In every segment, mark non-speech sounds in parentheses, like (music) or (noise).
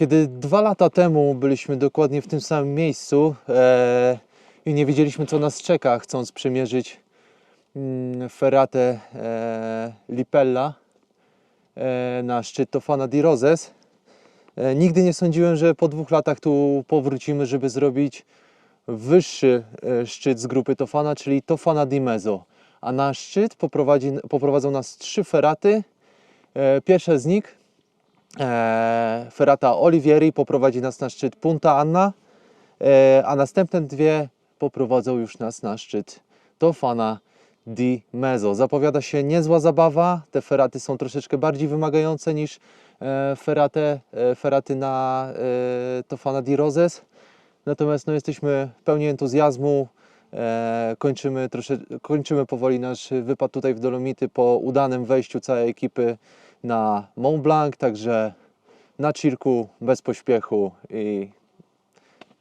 Kiedy dwa lata temu byliśmy dokładnie w tym samym miejscu e, i nie wiedzieliśmy, co nas czeka, chcąc przemierzyć mm, feratę e, Lipella e, na szczyt Tofana di Roses, e, nigdy nie sądziłem, że po dwóch latach tu powrócimy, żeby zrobić wyższy e, szczyt z grupy Tofana, czyli Tofana di Mezzo. A na szczyt poprowadzi, poprowadzą nas trzy feraty. E, Pierwsza z nich e, ferata Olivieri poprowadzi nas na szczyt Punta Anna, e, a następne dwie poprowadzą już nas na szczyt Tofana di Mezzo. Zapowiada się niezła zabawa. Te feraty są troszeczkę bardziej wymagające niż feratę, feraty na Tofana di Roses. Natomiast no, jesteśmy pełni entuzjazmu. E, kończymy, trosze, kończymy powoli nasz wypad tutaj w Dolomity po udanym wejściu całej ekipy na Mont Blanc, także na cirku, bez pośpiechu i,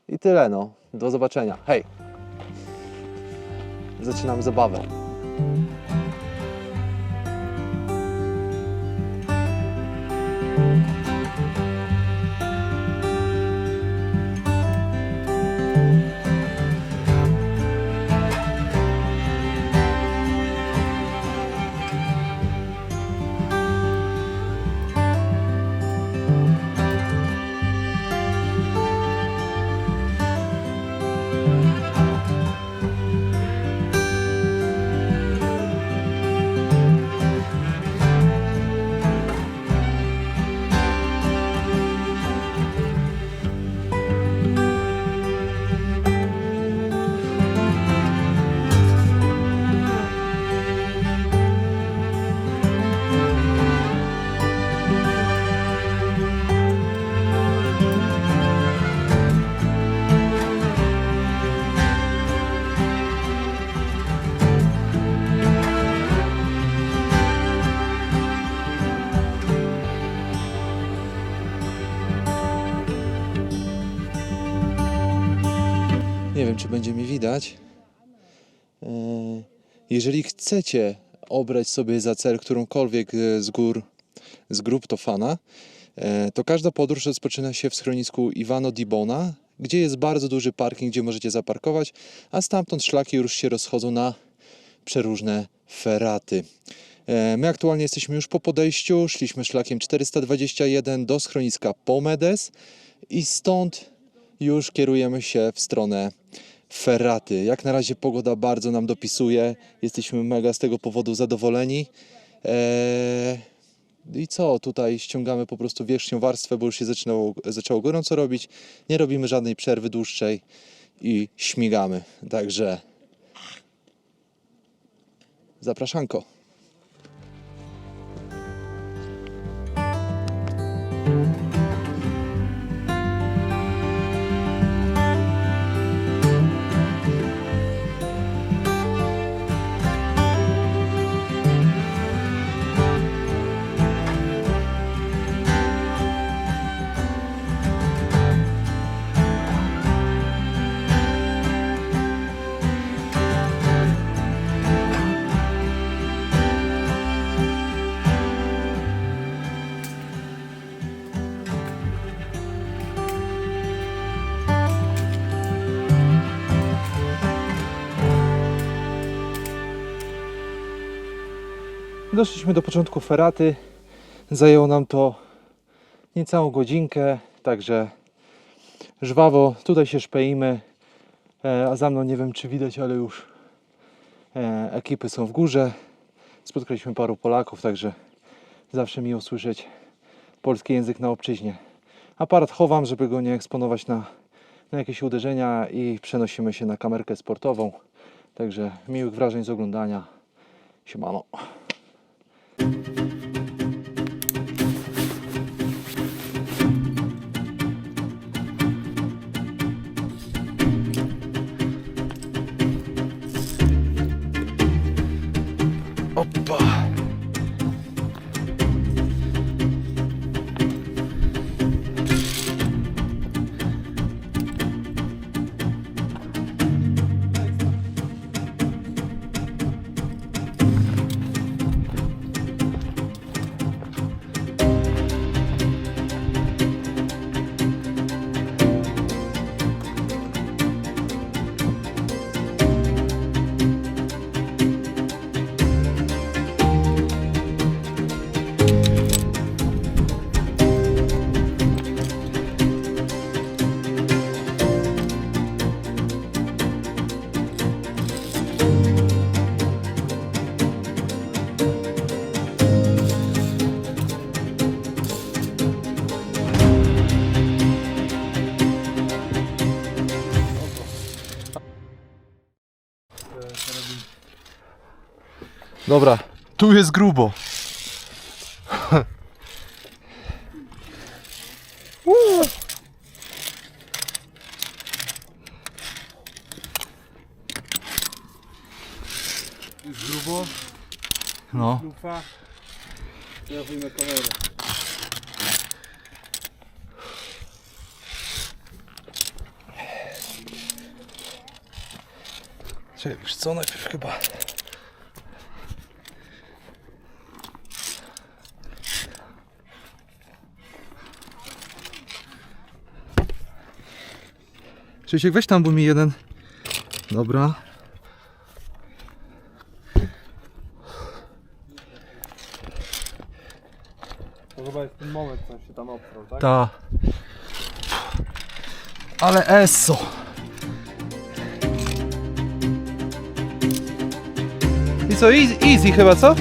i tyle no. Do zobaczenia. Hej! Zaczynamy zabawę. Nie wiem, będzie mi widać. E, Jeżeli chcecie obrać sobie za cel którąkolwiek e, z gór, z grup Tofana, e, to każda podróż rozpoczyna się w schronisku Ivano di Bona, gdzie jest bardzo duży parking, gdzie możecie zaparkować, a stamtąd szlaki już się rozchodzą na przeróżne feraty. My aktualnie jesteśmy już po podejściu, szliśmy szlakiem 421 do schroniska Pomedes i stąd już kierujemy się w stronę Ferraty. Jak na razie pogoda bardzo nam dopisuje. Jesteśmy mega z tego powodu zadowoleni. Eee, I co? Tutaj ściągamy po prostu wierzchnią warstwę, bo już się zaczynało, zaczęło gorąco robić. Nie robimy żadnej przerwy dłuższej i śmigamy. Także zapraszanko. Doszliśmy do początku feraty. Zajęło nam to niecałą godzinkę, także żwawo tutaj się szpeimy. E, A za mną nie wiem czy widać, ale już e, ekipy są w górze. Spotkaliśmy paru Polaków, także zawsze miło słyszeć polski język na obczyźnie. Aparat chowam, żeby go nie eksponować na, na jakieś uderzenia i przenosimy się na kamerkę sportową. Także miłych wrażeń z oglądania. Siemano. Dobra, tu jest grubo. Jest grubo, No. lufa. Ja wyjmę kamerę. Czekaj, wiesz co, najpierw chyba... Krzysiek, weź tam, bo mi jeden... Dobra. To chyba jest ten moment, co się tam obstrał, tak? Ta. Ale eso. I co, easy, easy chyba, co?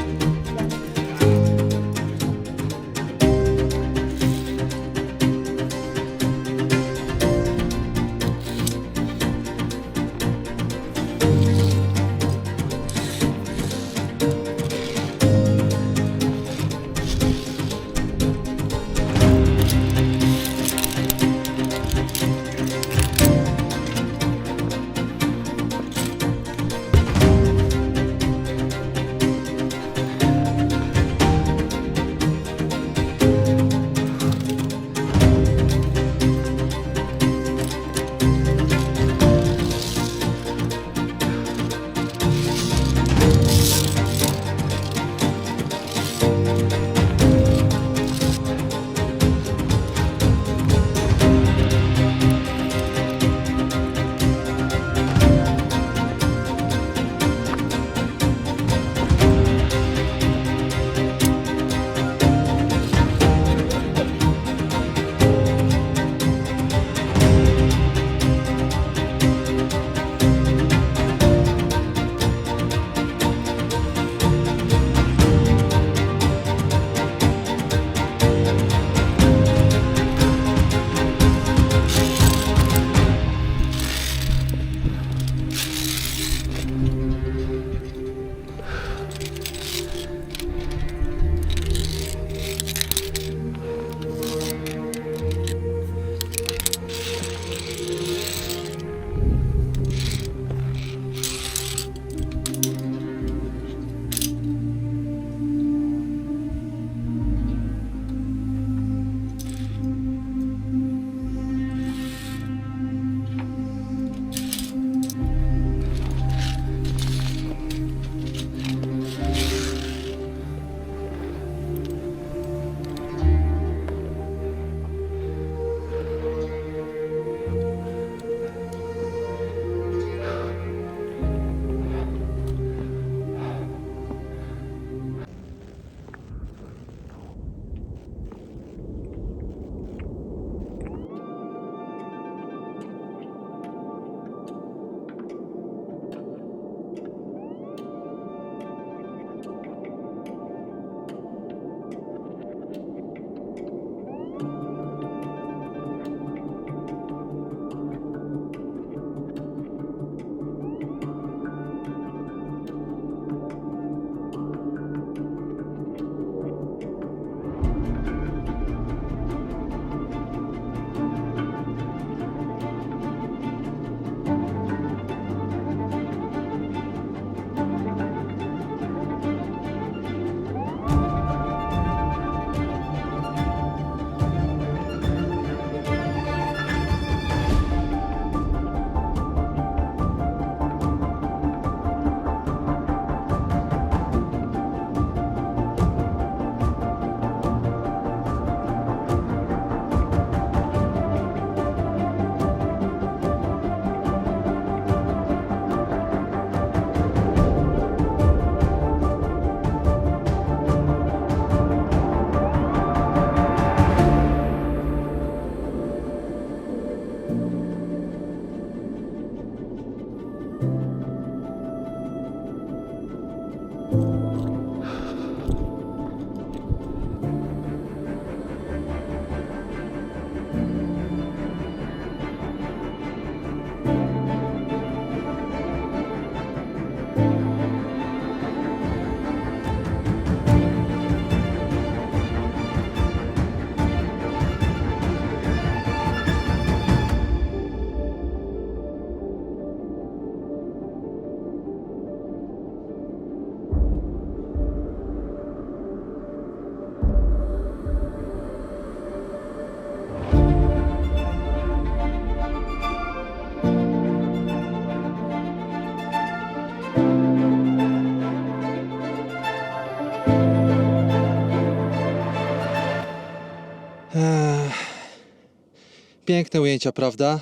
Piękne ujęcia, prawda?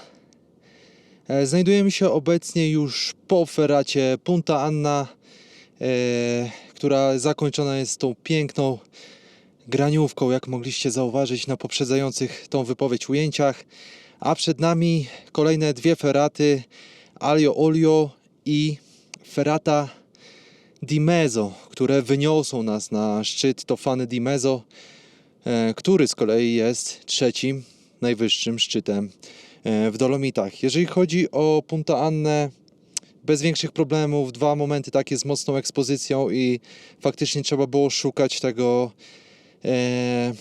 E, Znajdujemy się obecnie już po feracie Punta Anna, e, która zakończona jest tą piękną graniówką, jak mogliście zauważyć na poprzedzających tą wypowiedź ujęciach. A przed nami kolejne dwie feraty Alio Olio i ferata Di Mezzo, które wyniosą nas na szczyt Tofany Di Mezzo, e, który z kolei jest trzecim najwyższym szczytem e, w Dolomitach. Jeżeli chodzi o Punta Annę, bez większych problemów, dwa momenty takie z mocną ekspozycją i faktycznie trzeba było szukać tego e,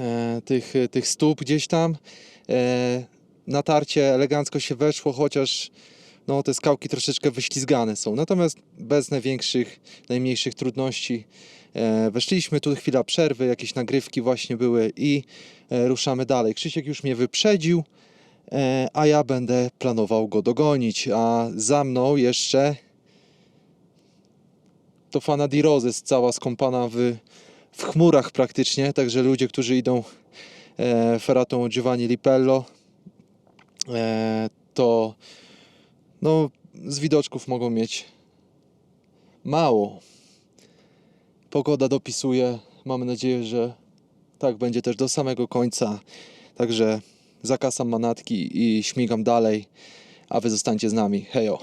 e, tych, tych stóp gdzieś tam. E, natarcie elegancko się weszło, chociaż no, te skałki troszeczkę wyślizgane są. Natomiast bez największych, najmniejszych trudności weszliśmy. Tu chwila przerwy, jakieś nagrywki właśnie były i e, ruszamy dalej. Krzysiek już mnie wyprzedził, e, a ja będę planował go dogonić. A za mną jeszcze to Fana di Roses, cała skąpana w, w chmurach praktycznie. Także ludzie, którzy idą e, feratą Giovanni Lipello, e, to no, z widoczków mogą mieć mało. Pogoda dopisuje. Mamy nadzieję, że tak będzie też do samego końca. Także zakasam manatki i śmigam dalej, a wy zostańcie z nami. Hejo!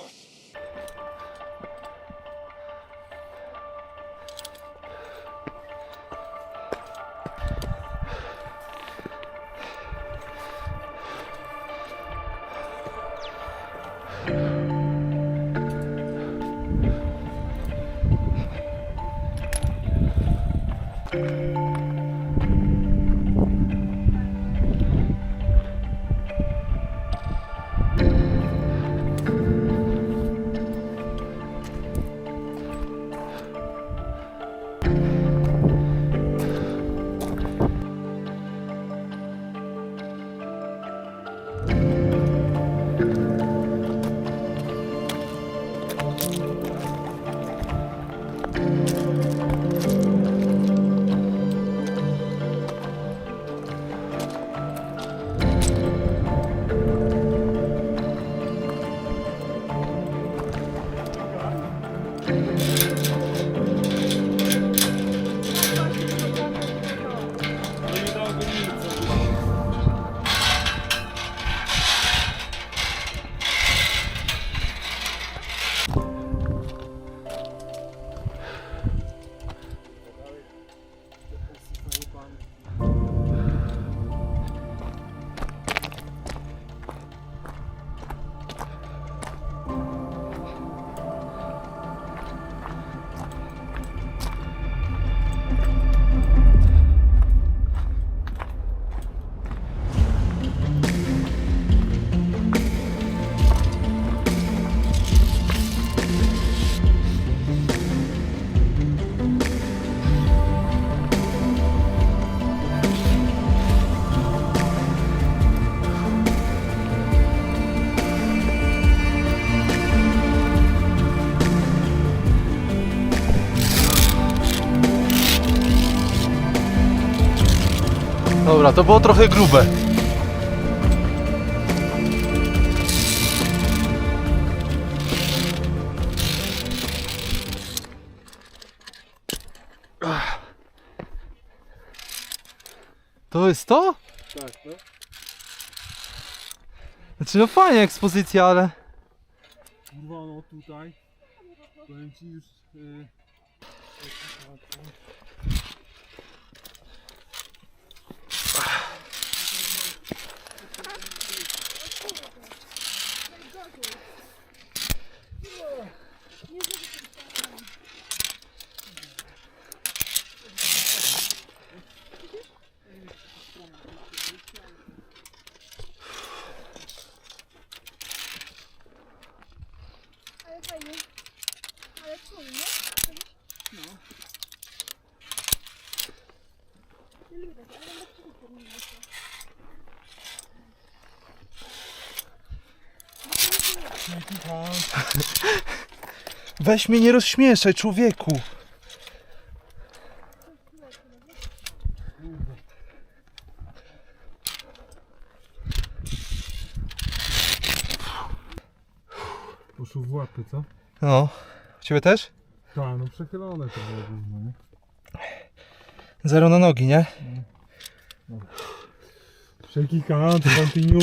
Dobra, to było trochę grube. To jest to? Tak, no. Znaczy no fajnie ekspozycja, ale... Kurwa, no tutaj. Powiem ci już... y, (laughs) Weź mnie nie rozśmieszaj, człowieku. Poszło w łapy, co? No. U Ciebie też? Tak, no przechylone to było. No Zero na nogi, nie? No. Shaky count, continue.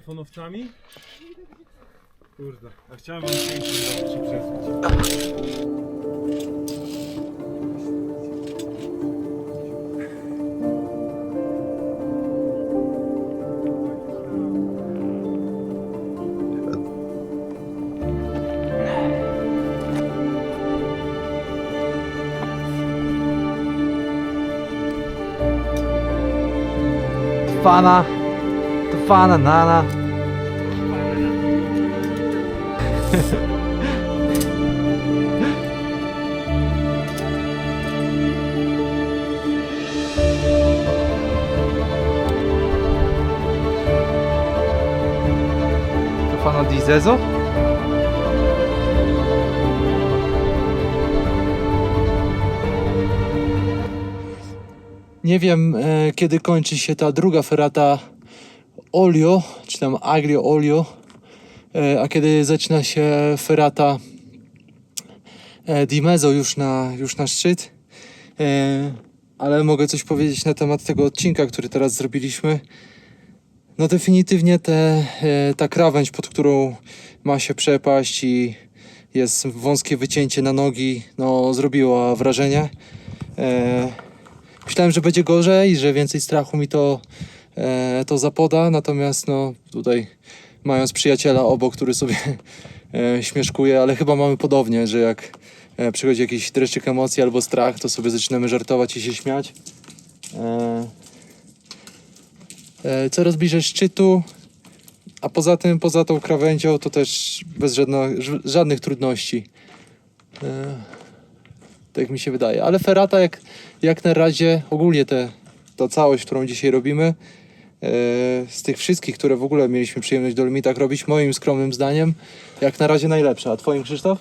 iPhone'owcami? Kurde, a chciałem wam zrobić i przesłać. Fana. Fana, nana. To fana Dizezo? Nie wiem, e, kiedy kończy się ta druga ferata Olio, czy tam Aglio Olio, e, a kiedy zaczyna się ferata e, Di Mezzo już na, już na szczyt. E, ale mogę coś powiedzieć na temat tego odcinka, który teraz zrobiliśmy. No definitywnie te, ta krawędź, pod którą ma się przepaść i jest wąskie wycięcie na nogi, no zrobiła wrażenie. Myślałem, że będzie gorzej, że więcej strachu mi to, to zapoda, natomiast no tutaj mając przyjaciela obok, który sobie (laughs) e, śmieszkuje, ale chyba mamy podobnie, że jak e, przychodzi jakiś dreszczyk emocji albo strach, to sobie zaczynamy żartować i się śmiać. E, e, coraz bliżej szczytu, a poza tym, poza tą krawędzią, to też bez żadno, żadnych trudności. E, tak mi się wydaje. Ale ferata jak, jak na razie, ogólnie te, ta całość, którą dzisiaj robimy, e, z tych wszystkich, które w ogóle mieliśmy przyjemność do limitach robić, moim skromnym zdaniem, jak na razie najlepsza. A twoim Krzysztof?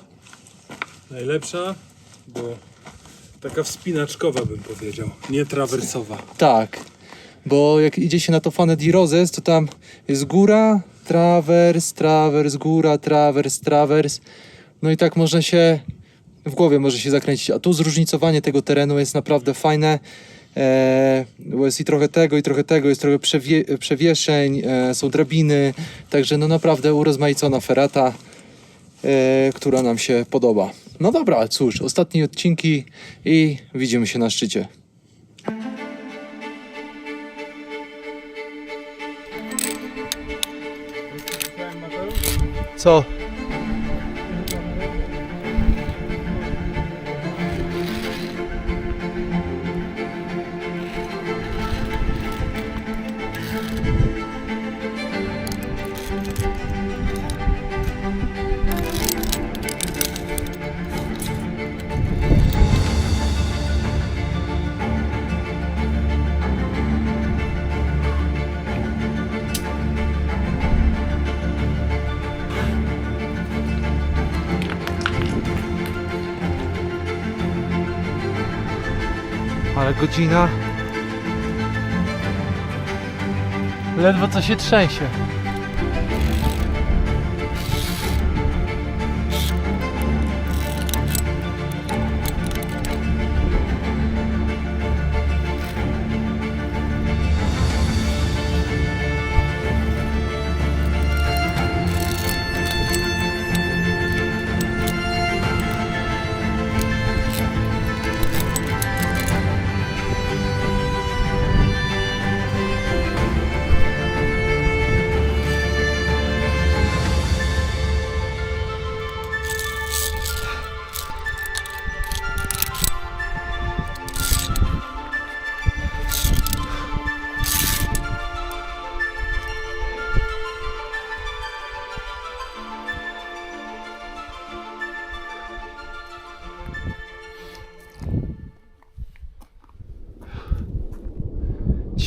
Najlepsza, bo taka wspinaczkowa bym powiedział, nie trawersowa. Tak. Bo jak idzie się na to Fane di Roses, to tam jest góra, trawers, trawers, góra, trawers, trawers. No i tak można się w głowie może się zakręcić. A tu zróżnicowanie tego terenu jest naprawdę fajne. E, jest i trochę tego, i trochę tego, jest trochę przewie, przewieszeń, e, są drabiny. Także no naprawdę urozmaicona ferata, e, która nam się podoba. No dobra, cóż, ostatnie odcinki i widzimy się na szczycie. Co? Godzina. Ledwo co się trzęsie.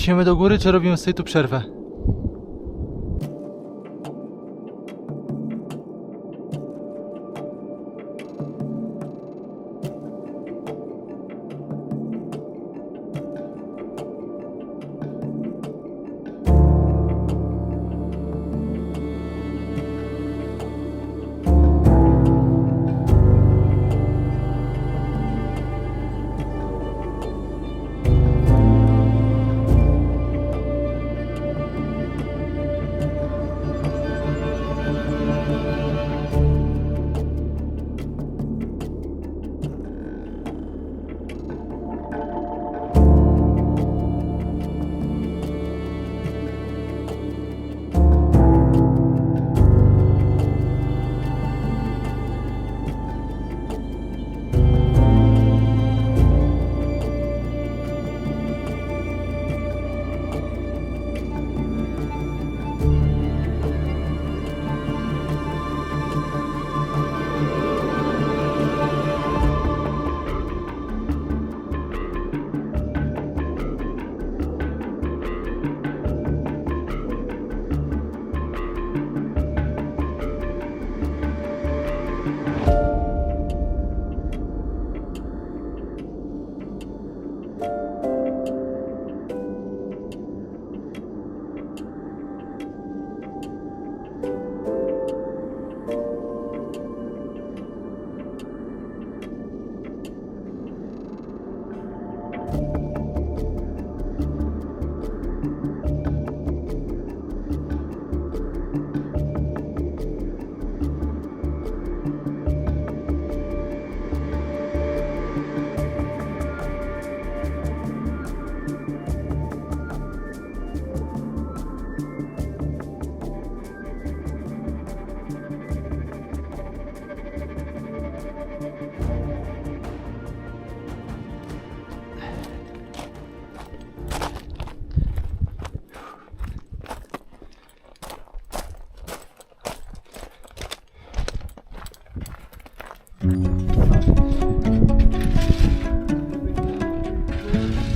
Ciśniemy do góry, czy robimy sobie tu przerwę?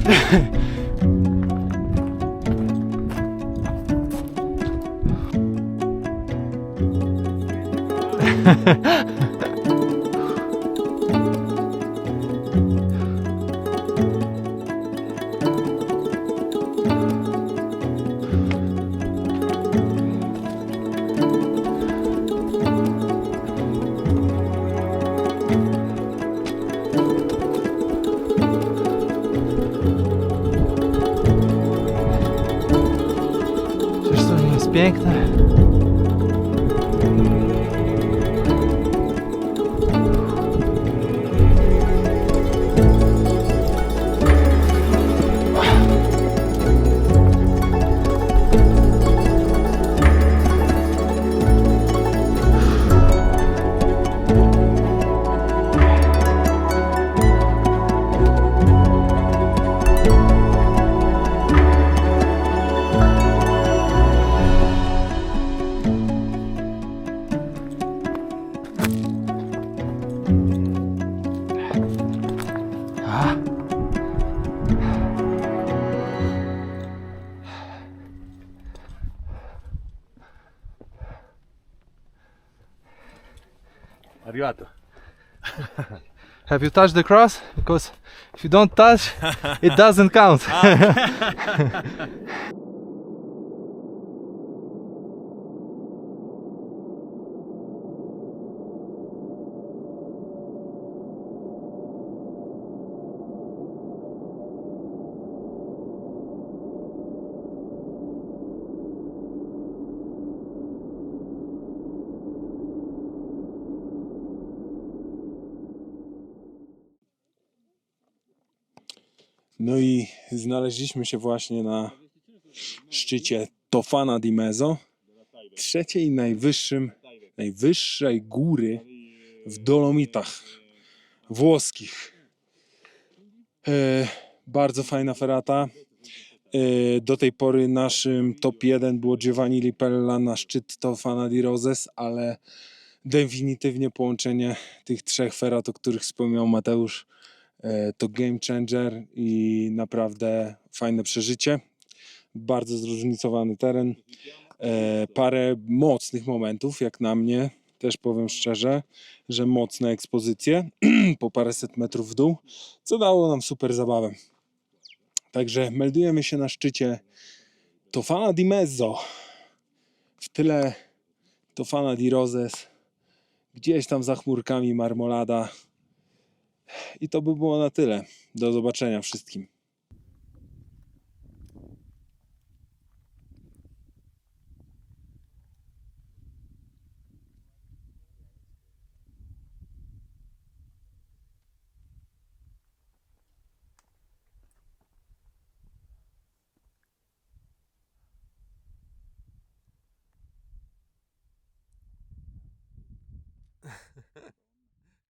Ha ha ha! Have you touched the cross? Because if you don't touch, (laughs) it doesn't count. (laughs) No i znaleźliśmy się właśnie na szczycie Tofana di Mezzo, trzeciej najwyższym, najwyższej góry w Dolomitach włoskich. E, bardzo fajna ferata. E, do tej pory naszym top 1 było Giovanni Lipella na szczyt Tofana di Roses, ale definitywnie połączenie tych trzech ferat, o których wspomniał Mateusz, to game changer i naprawdę fajne przeżycie. Bardzo zróżnicowany teren. E, parę mocnych momentów, jak na mnie. Też powiem szczerze, że mocne ekspozycje (clears throat) po paręset metrów w dół, co dało nam super zabawę. Także meldujemy się na szczycie Tofana di Mezzo. W tyle Tofana di Roses. Gdzieś tam za chmurkami marmolada. I to by było na tyle. Do zobaczenia wszystkim.